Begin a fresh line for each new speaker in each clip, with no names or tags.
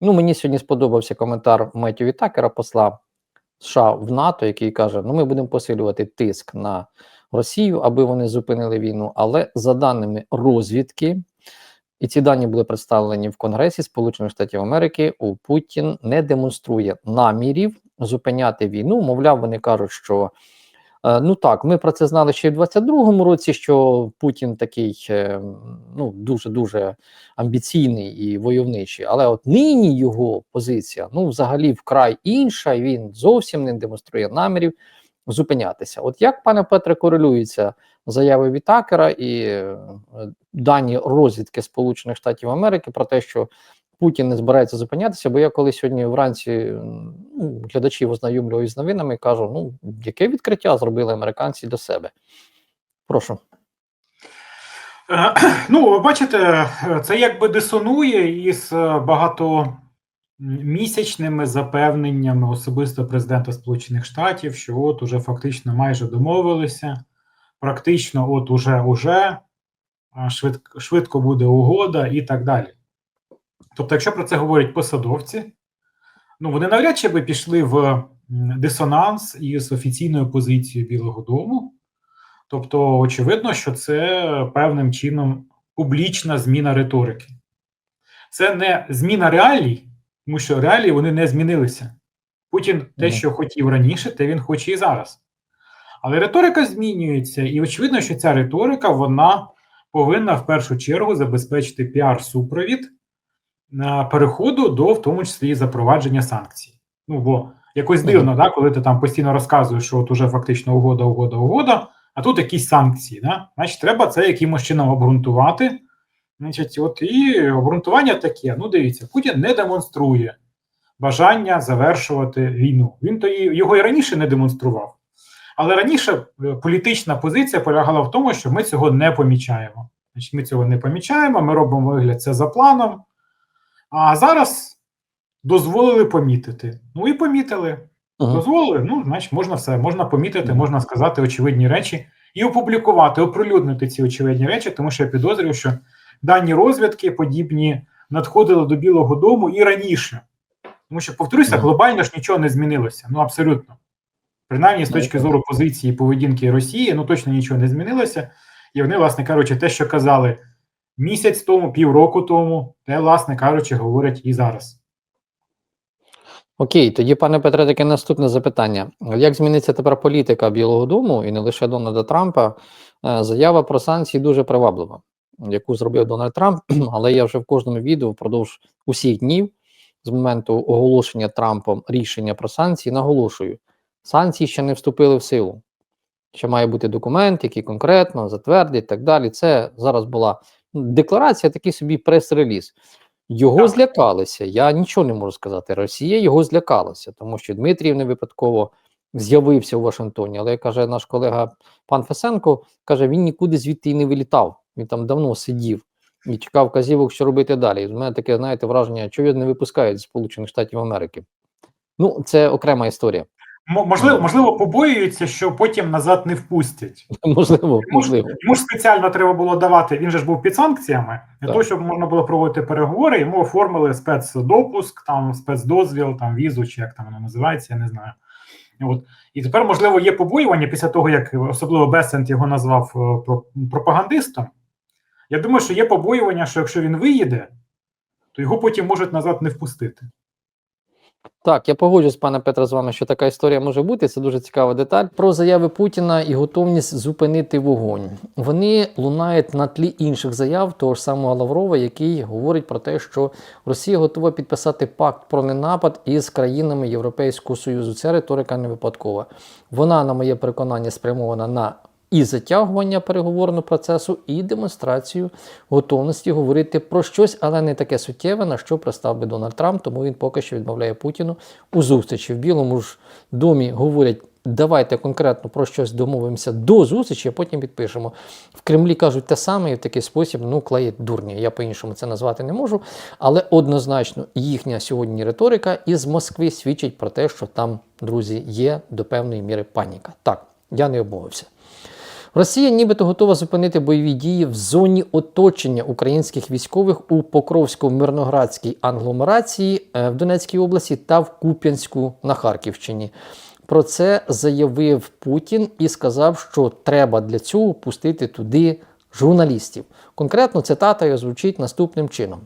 Ну, мені сьогодні сподобався коментар Меттю Вітакера, посла США в НАТО, який каже: ну, ми будемо посилювати тиск на Росію, аби вони зупинили війну. Але за даними розвідки, і ці дані були представлені в Конгресі Сполучених Штатів Америки, у Путін не демонструє намірів зупиняти війну. Мовляв, вони кажуть, що. Е, Ну так, ми про це знали ще в 22-му році, що Путін такий е, ну дуже дуже амбіційний і войовничий. Але от нині його позиція ну взагалі вкрай інша. і Він зовсім не демонструє намірів зупинятися. От як пане Петре корелюються заяви Вітакера і е, дані розвідки Сполучених Штатів Америки про те, що Путін не збирається зупинятися, бо я коли сьогодні вранці ну, глядачів ознайомлюю з новинами, кажу: ну яке відкриття зробили американці для себе? Прошу.
Е, Ну, бачите, це якби дисонує із е, багатомісячними запевненнями особисто президента Сполучених Штатів, що от уже фактично майже домовилися, практично, от уже уже швидко, швидко буде угода і так далі. Тобто, якщо про це говорять посадовці, ну вони навряд чи би пішли в дисонанс із офіційною позицією Білого Дому. Тобто, очевидно, що це певним чином публічна зміна риторики. Це не зміна реалій, тому що реалії вони не змінилися. Путін те, що хотів раніше, те він хоче і зараз. Але риторика змінюється, і очевидно, що ця риторика вона повинна в першу чергу забезпечити піар-супровід переходу до в тому числі запровадження санкцій. Ну бо якось дивно, да, коли ти там постійно розказуєш, що от уже фактично угода, угода, угода, а тут якісь санкції. Да? Значить, треба це якимось чином обґрунтувати. Значить, от і обґрунтування таке: ну, дивіться, Путін не демонструє бажання завершувати війну. Він то його і раніше не демонстрував. Але раніше е, політична позиція полягала в тому, що ми цього не помічаємо. Значить, Ми цього не помічаємо, ми робимо вигляд це за планом. А зараз дозволили помітити. Ну і помітили. Ага. Дозволили, ну, значить, можна все, можна помітити, можна сказати очевидні речі і опублікувати, оприлюднити ці очевидні речі, тому що я підозрюю, що дані розвідки подібні надходили до Білого Дому і раніше. Тому що, повторюся, глобально ж нічого не змінилося. Ну, абсолютно. Принаймні, з точки зору позиції поведінки Росії, ну точно нічого не змінилося. І вони, власне кажучи, те, що казали місяць тому, півроку тому, те, власне кажучи, говорять і зараз.
Окей, тоді, пане Петре, таке наступне запитання: як зміниться тепер політика Білого Дому і не лише Дональда Трампа? Е, заява про санкції дуже приваблива, яку зробив Дональд Трамп, але я вже в кожному відео впродовж усіх днів з моменту оголошення Трампом рішення про санкції наголошую: санкції ще не вступили в силу. Ще має бути документ, який конкретно затвердить і так далі. Це зараз була декларація, такий собі прес-реліз. Його так. злякалися. Я нічого не можу сказати. Росія його злякалася, тому що Дмитрів не випадково з'явився у Вашингтоні. Але каже наш колега пан Фесенко, каже, він нікуди звідти і не вилітав. Він там давно сидів і чекав казівок, що робити далі. У мене таке, знаєте, враження, що його не випускають з Сполучених Штатів Америки. Ну, це окрема історія.
Можливо, можливо, побоюються, що потім назад не впустять.
Можливо,
йому
можливо.
Йому ж спеціально треба було давати. Він же ж був під санкціями для того, щоб можна було проводити переговори. Йому оформили спецдопуск, там спецдозвіл, там візу, чи як там воно називається, я не знаю. От і тепер, можливо, є побоювання після того, як особливо Бесент його назвав пропагандистом. Я думаю, що є побоювання, що якщо він виїде, то його потім можуть назад не впустити.
Так, я погоджуюсь, пане Петре, з вами, що така історія може бути. Це дуже цікава деталь. Про заяви Путіна і готовність зупинити вогонь. Вони лунають на тлі інших заяв того ж самого Лаврова, який говорить про те, що Росія готова підписати пакт про ненапад із країнами Європейського Союзу. Ця риторика не випадкова. Вона, на моє переконання, спрямована на і затягування переговорного процесу, і демонстрацію готовності говорити про щось, але не таке суттєве, на що пристав би Дональд Трамп, тому він поки що відмовляє Путіну у зустрічі. В Білому ж домі говорять. Давайте конкретно про щось домовимося до зустрічі, а потім підпишемо. В Кремлі кажуть те саме і в такий спосіб ну, клеїть дурні. Я по-іншому це назвати не можу. Але однозначно їхня сьогодні риторика із Москви свідчить про те, що там, друзі, є до певної міри паніка. Так, я не обмовився. Росія нібито готова зупинити бойові дії в зоні оточення українських військових у Покровсько-Мирноградській агломерації е, в Донецькій області та в Куп'янську на Харківщині. Про це заявив Путін і сказав, що треба для цього пустити туди журналістів. Конкретно цитата звучить наступним чином.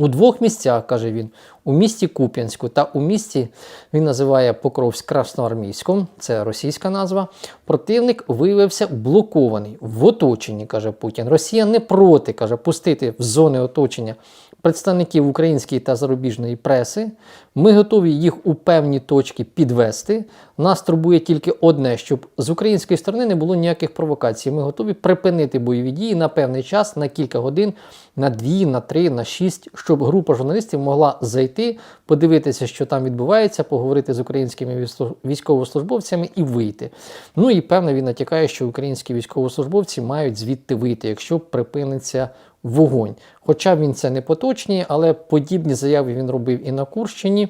У двох місцях, каже він, у місті Куп'янську та у місті, він називає Покровськ Красноармійськом, це російська назва. Противник виявився блокований в оточенні, каже Путін. Росія не проти, каже, пустити в зони оточення представників української та зарубіжної преси. Ми готові їх у певні точки підвести. Нас турбує тільки одне, щоб з української сторони не було ніяких провокацій. Ми готові припинити бойові дії на певний час, на кілька годин, на дві, на три, на шість, щоб група журналістів могла зайти, подивитися, що там відбувається, поговорити з українськими військовослужбовцями і вийти. Ну і певно він натякає, що українські військовослужбовці мають звідти вийти, якщо припиниться вогонь. Хоча він це не поточні, але подібні заяви він робив і на Курщині.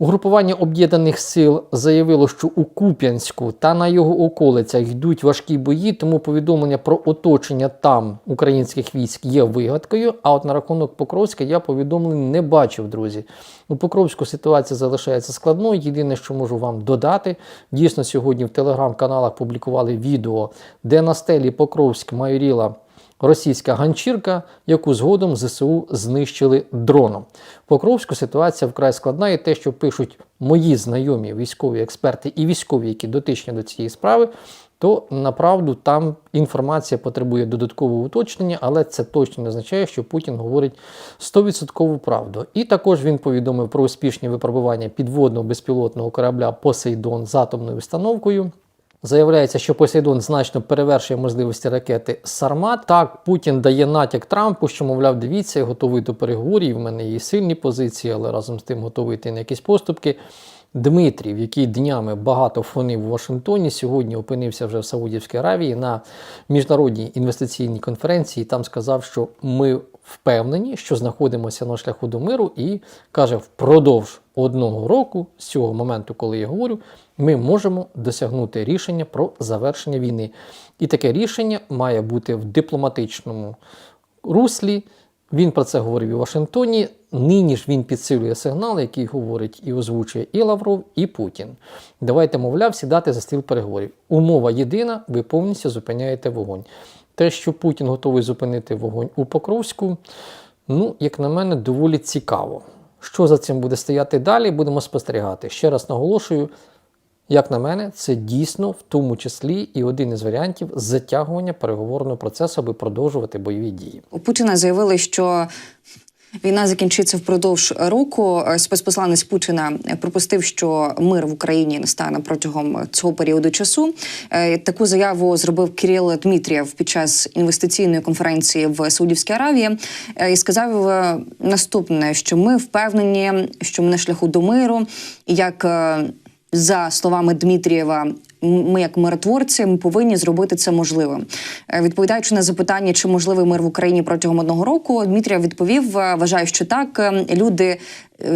Угрупування об'єднаних сил заявило, що у Куп'янську та на його околицях йдуть важкі бої, тому повідомлення про оточення там українських військ є вигадкою. А от на рахунок Покровська я повідомлень не бачив, друзі. У Покровську ситуація залишається складною. Єдине, що можу вам додати, дійсно сьогодні в телеграм-каналах публікували відео, де на стелі Покровськ майоріла російська ганчірка, яку згодом ЗСУ знищили дроном. Покровську ситуація вкрай складна, і те, що пишуть мої знайомі військові експерти і військові, які дотичні до цієї справи, то направду там інформація потребує додаткового уточнення, але це точно не означає, що Путін говорить 100% правду. І також він повідомив про успішні випробування підводного безпілотного корабля Посейдон з атомною установкою. Заявляється, що Посейдон значно перевершує можливості ракети Сармат. Так, Путін дає натяк Трампу, що, мовляв, дивіться, я готовий до переговорів. В мене є сильні позиції, але разом з тим готовий йти на якісь поступки. Дмитрів, який днями багато фонив у Вашингтоні, сьогодні опинився вже в Саудівській Аравії на міжнародній інвестиційній конференції. Там сказав, що ми впевнені, що знаходимося на шляху до миру, і каже, впродовж одного року, з цього моменту, коли я говорю, ми можемо досягнути рішення про завершення війни. І таке рішення має бути в дипломатичному руслі. Він про це говорив в Вашингтоні. Нині ж він підсилює сигнал, який говорить і озвучує і Лавров, і Путін. Давайте, мовляв, сідати за стіл переговорів. Умова єдина, ви повністю зупиняєте вогонь. Те, що Путін готовий зупинити вогонь у Покровську, ну, як на мене, доволі цікаво. Що за цим буде стояти далі, будемо спостерігати. Ще раз наголошую, як на мене, це дійсно в тому числі і один із варіантів затягування переговорного процесу, аби продовжувати бойові дії.
У Путіна заявили, що війна закінчиться впродовж року. Спецпосланець Путіна припустив, що мир в Україні настане протягом цього періоду часу. Е, Таку заяву зробив Кирил Дмитрієв під час інвестиційної конференції в Саудівській Аравії Е, і сказав е, наступне: що ми впевнені, що ми на шляху до миру, як е, за словами Дмитрієва, ми, як миротворці, ми повинні зробити це можливим. Е, Відповідаючи на запитання, чи можливий мир в Україні протягом одного року, Дмитрієв відповів: е, вважаю, що так. Е, Люди е,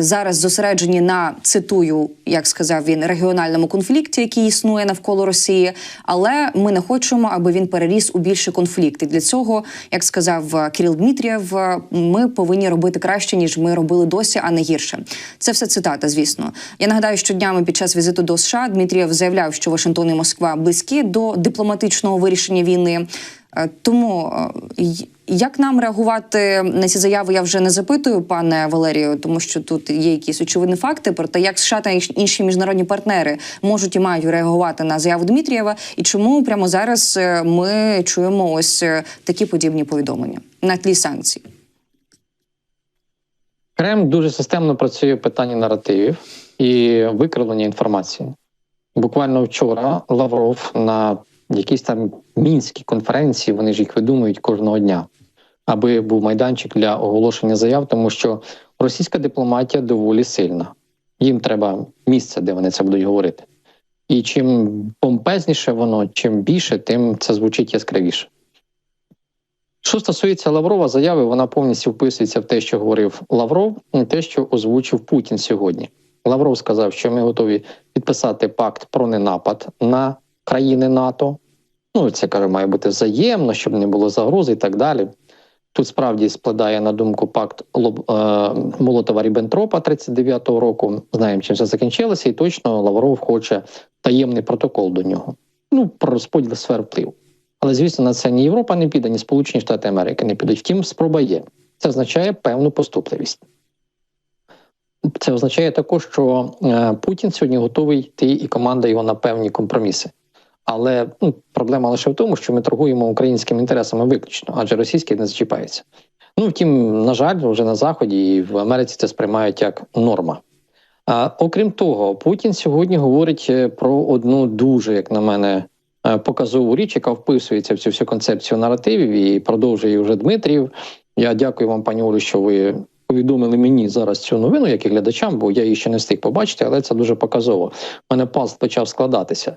зараз зосереджені на цитую, як сказав він, регіональному конфлікті, який існує навколо Росії. Але ми не хочемо, аби він переріс у більший конфлікт. І для цього, як сказав Кирил Дмитрієв, ми повинні робити краще ніж ми робили досі, а не гірше. Це все цитата. Звісно, я нагадаю, що днями під час візиту до США Дмитрієв заявляв, що Вашингтон і Москва близькі до дипломатичного вирішення війни. Е, Тому е, як нам реагувати на ці заяви, я вже не запитую, пане Валерію, тому що тут є якісь очевидні факти. Проте як США та інші міжнародні партнери можуть і мають реагувати на заяву Дмитрієва, і чому прямо зараз е, ми чуємо ось такі подібні повідомлення на тлі санкцій?
Кремль дуже системно працює в питанні наративів і викривлення інформації. Буквально вчора Лавров на якійсь там мінській конференції, вони ж їх видумують кожного дня, аби був майданчик для оголошення заяв, тому що російська дипломатія доволі сильна. Їм треба місце, де вони це будуть говорити. І чим помпезніше воно, чим більше, тим це звучить яскравіше. Що стосується Лаврова, заяви вона повністю вписується в те, що говорив Лавров, і те, що озвучив Путін сьогодні. Лавров сказав, що ми готові підписати пакт про ненапад на країни НАТО, Ну, це каже, має бути взаємно, щоб не було загрози і так далі. Тут справді складає на думку пакт Лоб- е, Молотова Ріббентропа 39-го року. Знаємо, чим це закінчилося, і точно Лавров хоче таємний протокол до нього. Ну, про розподіл сфер впливу. Але звісно, на це ні Європа не піде, ні Сполучені Штати Америки не підуть. Втім, спроба є. Це означає певну поступливість. Це означає також, що е, Путін сьогодні готовий йти і команда його на певні компроміси. Але ну, проблема лише в тому, що ми торгуємо українськими інтересами виключно, адже російський не зачіпається. Ну втім, на жаль, вже на заході і в Америці це сприймають як норма. А окрім того, Путін сьогодні говорить е, про одну дуже, як на мене, е, показову річ, яка вписується в цю всю концепцію наративів і продовжує вже Дмитрів. Я дякую вам, пані Олю, що ви повідомили мені зараз цю новину, як і глядачам, бо я її ще не встиг побачити, але це дуже показово. У мене пазл почав складатися.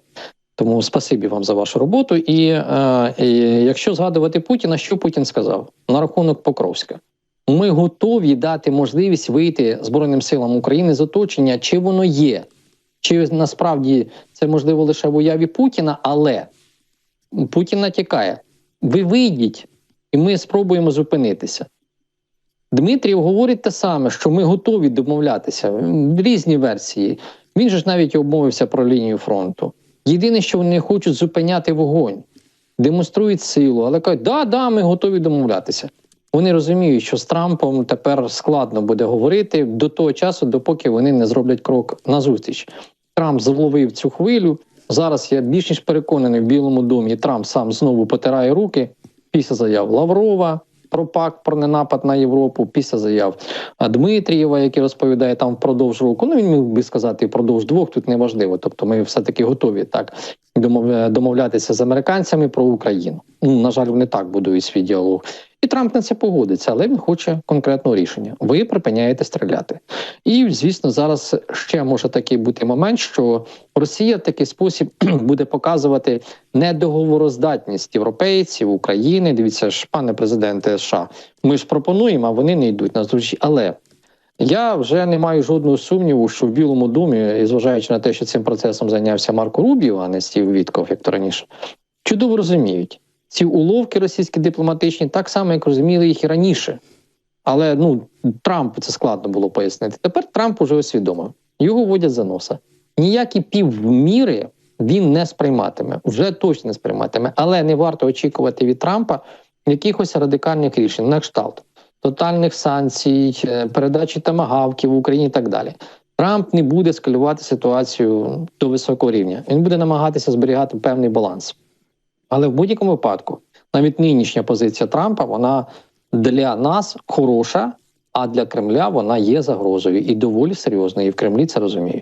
Тому спасибі вам за вашу роботу. І, е, і якщо згадувати Путіна, що Путін сказав на рахунок Покровська, ми готові дати можливість вийти Збройним силам України з оточення, чи воно є, чи насправді це можливо лише в уяві Путіна, але Путін натякає: ви вийдіть, і ми спробуємо зупинитися. Дмитрів говорить те саме, що ми готові домовлятися. М, Різні версії. Він же ж навіть обмовився про лінію фронту. Єдине, що вони хочуть зупиняти вогонь, демонструють силу, але кажуть, да, да, ми готові домовлятися. Вони розуміють, що з Трампом тепер складно буде говорити до того часу, допоки вони не зроблять крок назустріч. Трамп зловив цю хвилю. Зараз я більш ніж переконаний в Білому домі. Трамп сам знову потирає руки після заяв Лаврова про пакт про ненапад на Європу, після заяв Дмитрієва, який розповідає там впродовж року. Ну він міг би сказати впродовж двох. Тут неважливо. Тобто, ми все таки готові так домов- домовлятися з американцями про Україну. Ну на жаль, вони так будують свій діалог. І Трамп на це погодиться, але він хоче конкретного рішення. Ви припиняєте стріляти. І звісно, зараз ще може такий бути момент, що Росія в такий спосіб буде показувати недоговороздатність європейців, України. Дивіться ж, пане президенте США, ми ж пропонуємо, а вони не йдуть на зустріч. Але я вже не маю жодного сумніву, що в Білому домі, і зважаючи на те, що цим процесом зайнявся Марко Рубіо, а не Стів Вітков, як то раніше, чудово розуміють ці уловки російські дипломатичні, так само як розуміли їх і раніше. Але ну Трампу це складно було пояснити. Тепер Трамп уже усвідомив. Його водять за носа. Ніякі півміри він не сприйматиме, вже точно не сприйматиме. Але не варто очікувати від Трампа якихось радикальних рішень на кшталт тотальних санкцій, е, передачі тамагавків в Україні і так далі. Трамп не буде скалювати ситуацію до високого рівня. Він буде намагатися зберігати певний баланс. Але в будь-якому випадку, навіть нинішня позиція Трампа, вона для нас хороша, а для Кремля вона є загрозою і доволі серйозною. І в Кремлі це розуміють.